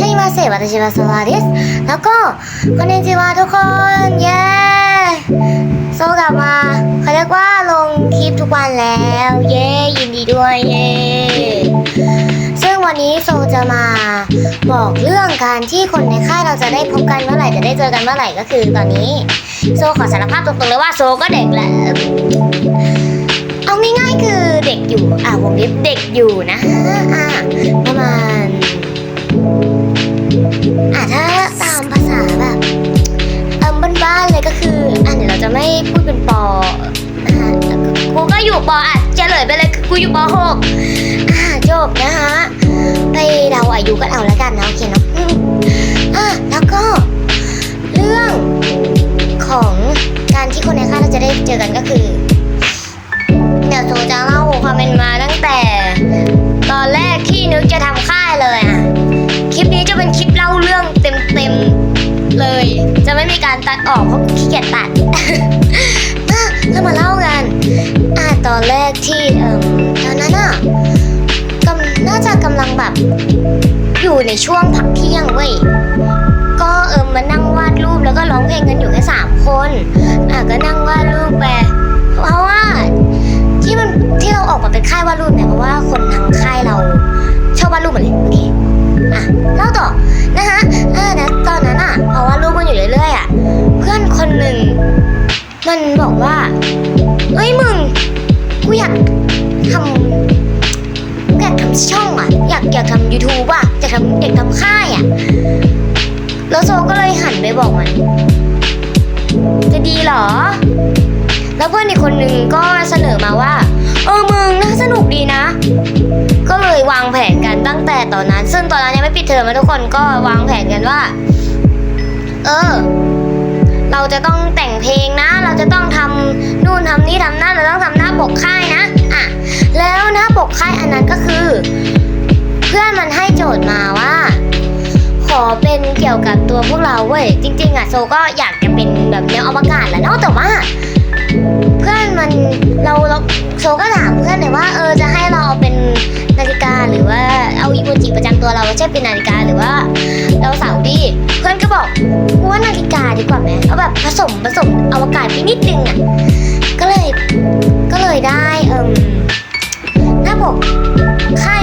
ใช่มาเสวัตชิวาสวาริสแล้วก็คอนเนจิวาทุกคน เย้โซกลับมาเขาเรียกว่าลงคลิปทุกวันแล้ว เย้ ยินดีด้วยเย้ซึ่งวันนี้โซจะมาบอกเรื่องการที่คนในค่ายเราจะได้พบกันเมื่อไหร่จะได้เจอกันเมื่อไหร่ก็คือตอนนี้ โซขอสารภาพตรงๆเลยว่าโซก็เด็กแหละเอาง่ายๆคือเด็กอยู่ อะวงเล็บเด็กอยู่นะฮะอะ อยู่ปออะเลยไปเลยคือกูอยู่ปหกอะจบนะคะไปเราอายุกันเอาแล้วกันนะโอเคเนาะอะแล้วก็ เรื่องของการที่คนในค่ายเราจะได้เจอกันก็คือ เดี๋ยวโซจะเล่าความเป็นมาตั้งแต่ ตอนแรกที่นึกจะทำค่ายเลยอะคลิปนี้จะเป็นคลิปเล่าเรื่องเต็มๆเลย จะไม่มีการตัดออกเพราะขี้เกียจตัด อยู่ในช่วงพักเที่ยงเว้ย ก็เอิมมานั่งวาดรูปแล้วก็ร้องเพลงกันอยู่แค่สามคน อะก็นั่งวาดรูปไป ดเทอมทุกคนก็วางแผนกันว่า เออ เราจะต้องแต่งเพลงนะ เราจะต้องทำนู่นทำนี่ทำนั่นเราต้องทำหน้าปกค่ายนะอะแล้วหน้าปกค่ายอันนั้นก็คือ เพื่อนมันให้โจทย์มาว่า ขอเป็นเกี่ยวกับตัวพวกเราเว้ยจริง ๆ อะโซก็อยากจะเป็นแบบแนวอวกาศแหละเนาะแต่ว่าเพื่อนมันเราเราโซก็ถามเพื่อนเลยว่า เออจะให้เราเอาเป็นนาฬิกาหรือว่า เอาอีโมจิประจำตัวเราใช่เป็นนาฬิกาหรือว่าเราเสาวดีเพื่อนก็บอกว่านาฬิกาดีกว่าไหมเอาแบบผสมผสมอวกาศไปนิดนึงอะก็เลยก็เลยได้เอ่มหน้าปกค่าย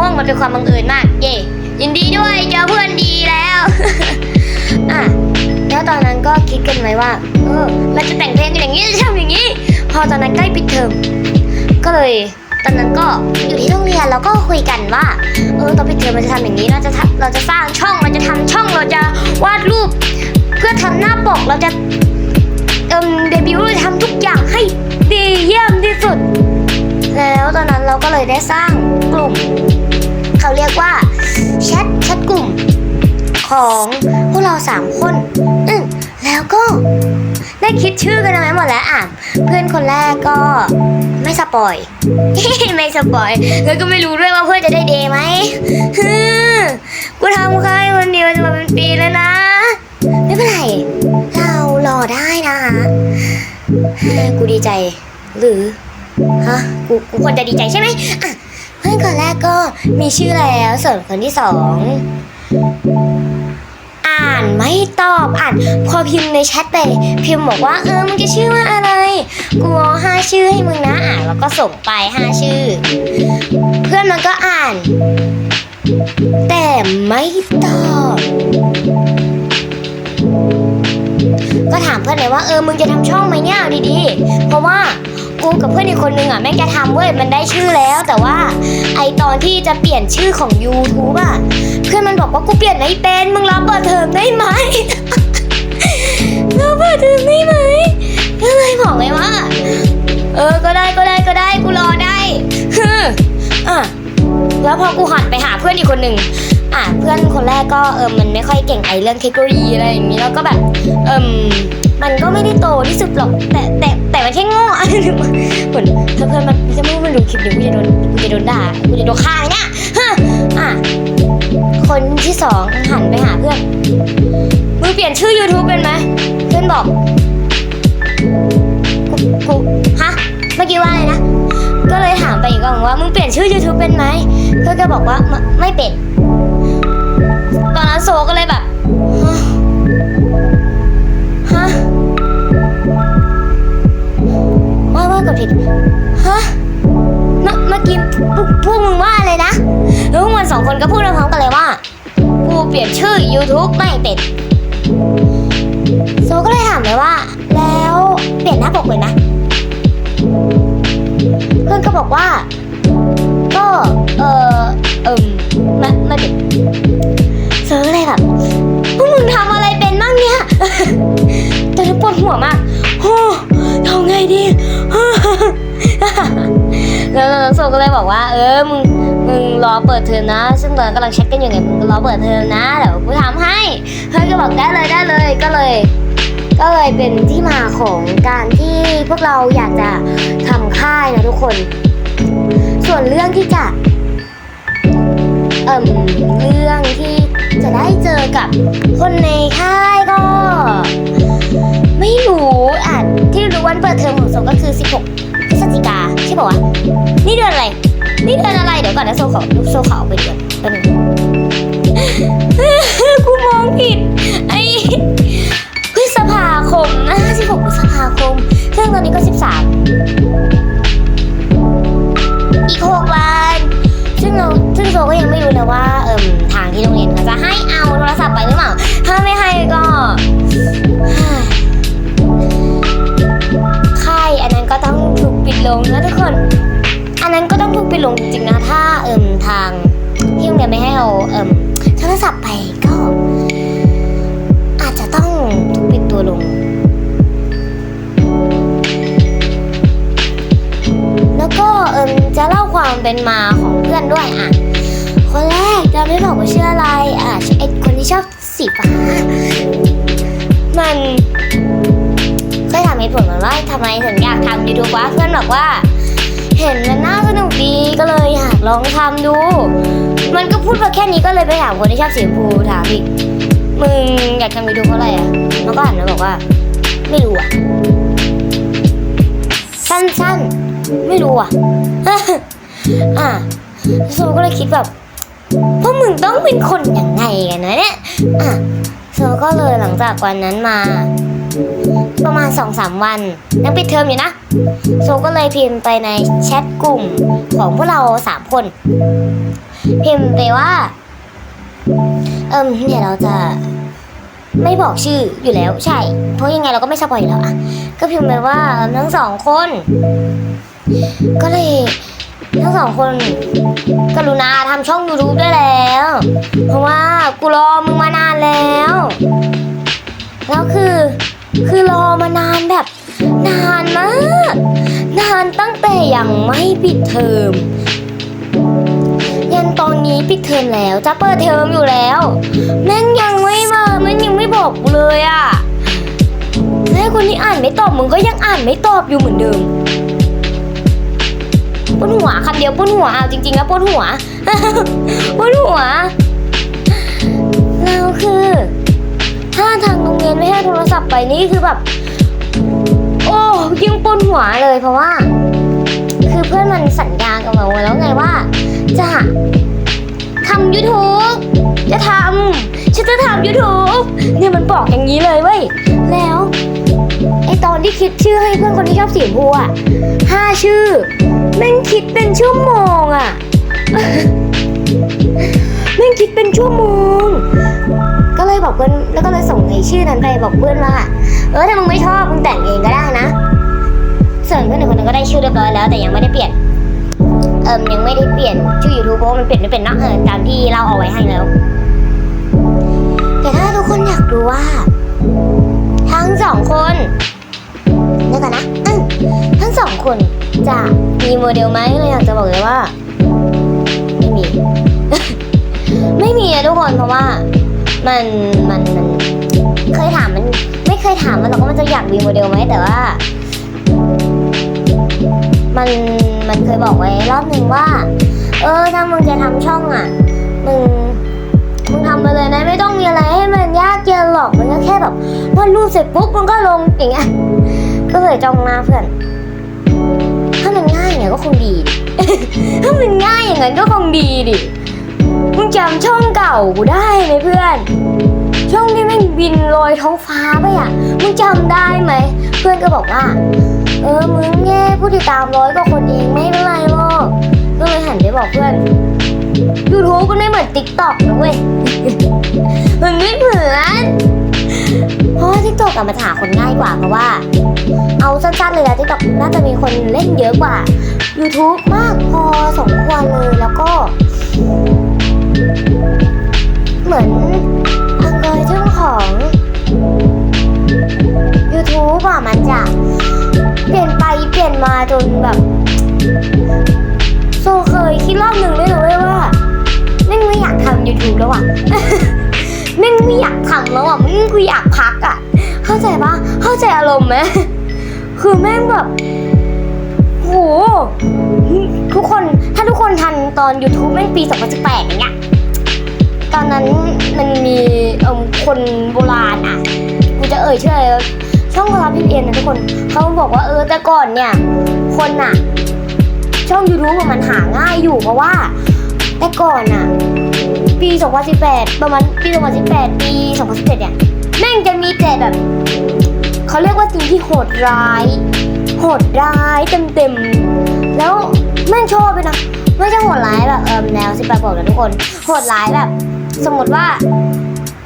ม่วงมันเป็นความบังเอิญมาก เย่ยินดีด้วยเจอเพื่อนดีแล้ว อะแล้วตอนนั้นก็คิดกันไว้ว่า เออเราจะแต่งเพลงกันอย่างนี้จะทำอย่างนี้ พอตอนนั้นใกล้ปิดเทอมก็เลยตอนนั้นก็อยู่ที่โรงเรียนแล้วก็คุยกันว่า เออตอนปิดเทอมเราจะทำอย่างนี้เราจะเราจะสร้างช่องเราจะทำช่องเราจะวาดรูป เพื่อทำหน้าปกเราจะเอ่มเดบิวต์เราจะทำทุกอย่างให้ดีเยี่ยมที่สุด แล้วตอน เราก็เลยได้สร้างกลุ่ม เขาเรียกว่าแชทแชทกลุ่ม ของพวกเราสามคนอืมแล้วก็ได้คิดชื่อกันไว้หมดแล้วอะเพื่อนคนแรกก็ไม่สปอย ไม่สปอย แล้วก็ไม่รู้ด้วยว่าเพื่อนจะได้เดย์ไหมฮึมกูทำค่ายคนเดียวจะมาเป็นปีแล้วนะ ไม่เป็นไร เรารอได้นะคะกูดีใจหรือ ฮะกูกูควรจะดีใจใช่ไหมอะเพื่อนคนแรกก็มีชื่อแล้วส่วนคนที่สอง อ่านไม่ตอบอ่านพอพิมพ์ในแชทไป พิมพ์บอกว่าเออมึงจะชื่อว่าอะไรกูเอาห้าชื่อให้มึงนะอ่านแล้วก็ส่งไปห้าชื่อ เพื่อนมันก็อ่าน แต่ไม่ตอบก็ถามเพื่อนเลยว่าเออมึงจะทำช่องไหมเนี่ยดีๆ เพราะว่า กูกับเพื่อนอีกคนนึงอะแม่งจะทำเว้ยมันได้ชื่อแล้ว แต่ว่าไอตอนที่จะเปลี่ยนชื่อของ YouTube อะเพื่อนมันบอกว่ากูเปลี่ยนไม่เป็นมึงรับเปิดเทอมได้ไหมรับเปิดเทอมได้ไหมก็เลยบอกเลยว่า เออก็ได้ก็ได้ก็ได้กูรอได้ฮึอะแล้วพอกูหันไปหาเพื่อนอีกคนหนึ่ง อะเพื่อนคนแรกก็เออมันไม่ค่อยเก่งไอเรื่องเทคโนโลยีอะไรอย่างนี้แล้วก็แบบเอมมันก็ไม่ได้โตที่สุดหรอก แต่แต่แต่มันแค่โง่เหมือนถ้าเพื่อนมันถ้าเพื่มันดูคลิปนี้กูจะโดนกูจะโดนด่ากูจะโดนฆ่าเนี่ยฮะอะคนที่สองหันไปหาเพื่อนมึงเปลี่ยนชื่อ YouTube เป็นไหมเพื่อนบอกกูฮะเมื่อกี้ว่าอะไรนะ ก็เลยถามไปอีกรอบว่ามึงเปลี่ยนชื่อ YouTube เป็นไหมเพื่อนก็บอกว่าไม่เป็นตอน ซก็เลยแบบฮะฮะว่าว่ากดผิดฮะเมื่อเมื่อกี้พวกพวกมึงว่าอะไรนะแล้วพวกมันสองคนก็พูดพร้อมกันเลยว่ากูเปลี่ยนชื่อ YouTube ไม่เป็นโซก็เลยถามเลยว่า แล้วเปลี่ยนหน้าปกเลยนะ เพื่อนก็บอกว่า ว่า เออมึงมึงรอเปิดเทอมนะ ซึ่งตอนกำลังเช็คกันอยู่ไงมึงรอเปิดเทอมนะเดี๋ยวกูทำให้เพื่อนก็บอกได้เลยได้เลยก็เลย ก็เลยเป็นที่มาของการที่พวกเราอยากจะทำค่ายนะทุกคน ส่วนเรื่องที่จะเอ่มเรื่องที่จะได้เจอกับคนในค่ายก็ ไม่รู้อะที่รู้วันเปิดเทอมของโซก็คือ 16พฤศจิกาใช่ป่าวะนี่เดือนอะไร นี่เดินอะไรเดี๋ยวก่อนนะโซขอโซ่เขาไปเดือนแป๊บนึงกูมองผิดไอ้พฤษภาคมนะ16พฤษภา เล่าความเป็นมาของเพื่อนด้วยอะ คนแรกจะไม่บอกว่าชื่ออะไรอะไอคนที่ชอบสีฟ้ามันเคยถามเหตุผลมันว่าทำไมถึงอยากทำยูทูบวะเพื่อนบอกว่า เห็นมันน่าสนุกดีก็เลยอยากลองทำดู มันก็พูดมาแค่นี้ก็เลยไปถามคนที่ชอบสีชมพูถามอีกมึงอยากทำยูทูบเพราะอะไรอะมันก็หันมาบอกว่า ไม่รู้อะสั้นๆ ไม่รู้อะ อะโซก็เลยคิดแบบพวกมึงต้องเป็นคนยังไงกันนะเนี่ยอะโซก็เลยหลังจากวันนั้นมา ประมาณสองสามวันยังปิดเทอมอยู่นะโซก็เลยพิมพ์ไปในแชทกลุ่มของพวกเราสามคน พิมพ์ไปว่า เอิมเดี๋ยเราจะไม่บอกชื่ออยู่แล้วใช่ เพราะยังไงเราก็ไม่สปอยอยู่แล้วอะก็พิมพ์ไปว่าทั้งสองคน ก็เลย ทั้งสองคนกรุณาทำช่อง YouTube ได้แล้ว เพราะว่ากูรอมึงมานานแล้ว แล้วคือ คือรอมานานแบบ นานมาก นานตั้งแต่ยังไม่ปิดเทอมยันตอนนี้ปิดเทอมแล้ว จะเปิดเทอมอยู่แล้วแม่งยังไม่มาแม่งยังไม่บอกเลยอะแล้วคนที่อ่านไม่ตอบมึงก็ยังอ่านไม่ตอบอยู่เหมือนเดิม ปวดหัวคำเดียวปวดหัวเอาจริงๆแล้วปวดหัวปวดหัวแล้วคือ ถ้าทางโรงเรียนไม่ให้โทรศัพท์ไปนี่คือแบบ โอ้ยิ่งปวดหัวเลยเพราะว่า คือเพื่อนมันสัญญากับเราแล้วไงว่า จะทำ YouTube จะทำฉันจะทำ YouTube เนี่ยมันบอกอย่างนี้เลยเว้ยแล้ว ไอตอนที่คิดชื่อให้เพื่อนคนที่ชอบสีชมพูอะห้าชื่อ แม่งคิดเป็นชั่วโมงอะแม่งคิดเป็นชั่วโมง ก็เลยบอกเพื่อนแล้วก็เลยส่งไอชื่อนั้นไปบอกเพื่อนว่า เออถ้ามึงไม่ชอบมึงแต่งเองก็ได้นะ ส่วนเพื่อนหนึ่งคนนึงก็ได้ชื่อเรียบร้อยแล้วแต่ยังไม่ได้เปลี่ยน เอิมยังไม่ได้เปลี่ยนชื่อ YouTube เพราะมันเปลี่ยนไม่เป็นเนอะเออตามที่เราเอาไว้ให้แล้ว แต่ถ้าทุกคนอยากรู้ว่า ทั้งสองคนเดี๋ยวก่อนนะอืมทั้งสองคนจะมีโมเดลไหมเราอยากจะบอกเลยว่า ไม่มี ไม่มีอะทุกคนเพราะว่า มันมันมันเคยถามมัน ไม่เคยถามมันหรอกว่ามันจะอยากมีโมเดลไหมแต่ว่า มันมันเคยบอกไว้รอบหนึ่งว่า เออถ้ามึงจะทำช่องอะมึงมึงทำไปเลยนะ ไม่ต้องมีอะไรให้มันยากเย็นหรอกมัน ค่แบบวาดรูปเสร็จปุ๊บมันก็ลงอย่างเงี้ยก็เลยจองหน้าเพื่อน ถ้ามันง่ายอย่างนั้นก็คงดีถ้ามันง่ายอย่างนั้นก็คงดีดิมึงจำช่องเก่ากูได้ไหมเพื่อน ช่องที่แม่งบินลอยท้องฟ้าไปอะมึงจำได้ไหมเพื่อนก็บอกว่า เออมึงแง่ผู้ติดตามร้อยกว่าคนเองไม่เป็นไรหรอกก็เลยหันไปบอกเพื่อนยูทูบมันไม่เหมือนติ๊กต็อกนะเว้ยมันไม่เหมือน เพราะว่าทิกตอกอะมันหาคนง่ายกว่าเพราะว่า เอาสั้นๆเลยนะทิกตอกน่าจะมีคนเล่นเยอะกว่า YouTube มากพอสมควรเลยแล้วก็ เหมือนอัลกอริทึมของ YouTube อะมันจะ เปลี่ยนไปเปลี่ยนมาจนแบบโซเคยคิดรอบหนึ่งด้วยนะเว้ยว่าแม่งไม่อยากทำ YouTube แล้วอะแม่งไม่อยากทำแล้วอะแม่งกูอยาก เข้าใจอารมณ์ไหมคือแม่งแบบโหทุกคนถ้าทุกคนทันตอน YouTube แม่งปี 2018อย่างเงี้ยตอนนั้นมันมีคนโบราณอะกูจะเอ่ยชื่ออะไรช่องโบราณพีเอ็นนะทุกคนเขาบอกว่าเออแต่ก่อนเนี่ย คนอะ ช่อง YouTube อะมันหาง่ายอยู่เพราะว่า แต่ก่อนอะ ปี 2018 ประมาณปี 2018 ปี 2017 เนี่ยแม่งจะมีแต่แบบ เขาเรียกว่าสิ่งที่โหดร้าย โหดร้ายเต็มๆ แล้วแม่งชอบไปนะไม่ใช่โหดร้ายแบบเออแนวสิบแปดบอกนะทุกคน โหดร้ายแบบ สมมติว่า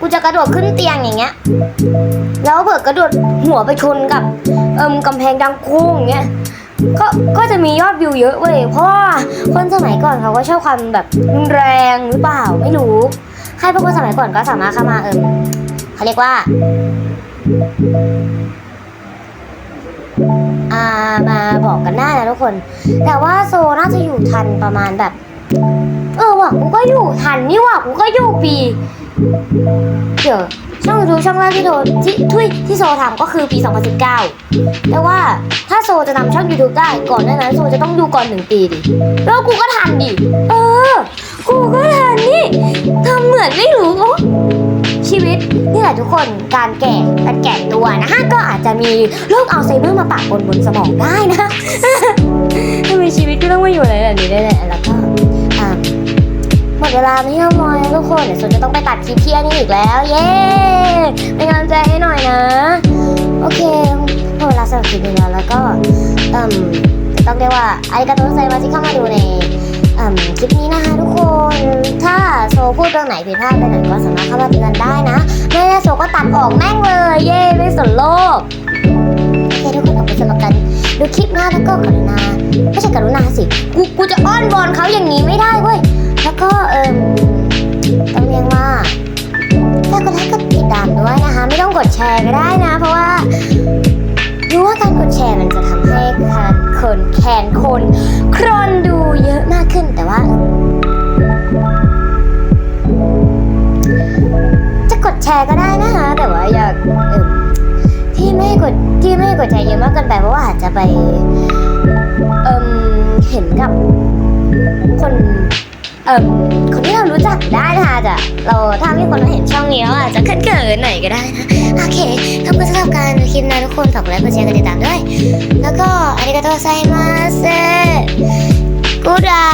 กูจะกระโดดขึ้นเตียงอย่างเงี้ย แล้วเบิกกระโดดหัวไปชนกับเอิมกำแพงดังโค้งอย่างเงี้ย ก็ก็จะมียอดวิวเยอะเว้ย เพราะว่าคนสมัยก่อนเขาก็ชอบความแบบรุนแรงหรือเปล่าไม่รู้ ใครเป็นคนสมัยก่อนก็สามารถเข้ามาเอิมเขาเรียกว่า อ่ามาบอกกันได้นะทุกคน แต่ว่าโซน่าจะอยู่ทันประมาณแบบ เออว่ะกูก็อยู่ทันนี่ว่ะกูก็อยู่ปี เดี๋ยวช่องยูทูบช่องแรกที่โทที่ทุยที่โซทำก็คือปี 2019 แต่ว่าถ้าโซจะทำช่อง YouTube ได้ก่อนหน้านั้นโซจะต้องอยู่ก่อนหนึ่งปีดิ แล้วกูก็ทันดิ เออ กูก็ทันนี่ทำเหมือนไม่รู้ นี่แหละทุกคนการแก่การแก่ตัวนะฮะก็อาจจะมีโรคอัลไซเมอร์มาปะปนบนสมองได้นะทำไมชีวิตก็ต้องมาอยู่อะไรแบบนี้ได้แหละแล้วก็หมดเวลาไม่ยอมมอยทุกคนเดี๋ยวส่วนจะต้องไปตัดคลิปเที่ยนี่อีกแล้ว เย้เป็นกำลังใจให้หน่อยนะ โอเคหมดเวลาสำหรับคลิปนี้แล้วแล้วก็ต้องเรียกว่าไอาริกาโตไซมาที่เข้ามาดูในคลิปนี้นะคะ โซพูดเรื่องไหนผิดพลาดไปไหนก็สามารถเข้ามาเตือนได้นะ ไม่ได้โซก็ตัดออกแม่งเลย เย้ไม่สนโลกโอเคทุกคนขอบคุณสำหรับการดูคลิปนะแล้วก็กรุณาไม่ใช่กรุณาสิกูกูจะอ้อนวอนเขาอย่างนี้ไม่ได้เว้ยแล้วก็เอิมต้องเรียกว่าถ้ากดไลค์กดติดตามด้วยนะคะ ไม่ต้องกดแชร์ก็ได้นะ เพราะว่ารู้ว่าการกดแชร์มันจะทำให้คนแคนคนครอนดู ร์ก็ได้นะคะ แต่ว่าอยาเออที่ไม่กดที่ไม่กดแชร์เยอะมากเกินไปเพราะว่าอาจจะไปเอิมเห็นกับคนเอมคนที่เรารู้จักได้นะคะจะเราถ้ามีคนมาเห็นช่องนี้แล้วอาจจะเขินๆหน่อยก็ได้นะโอเคขอบคุณสำหรับการดูคลิปนะทุกคนฝากไลค์กดแชร์กดติดตามด้วย แล้วก็อาริกาโตไซมาเซกูดา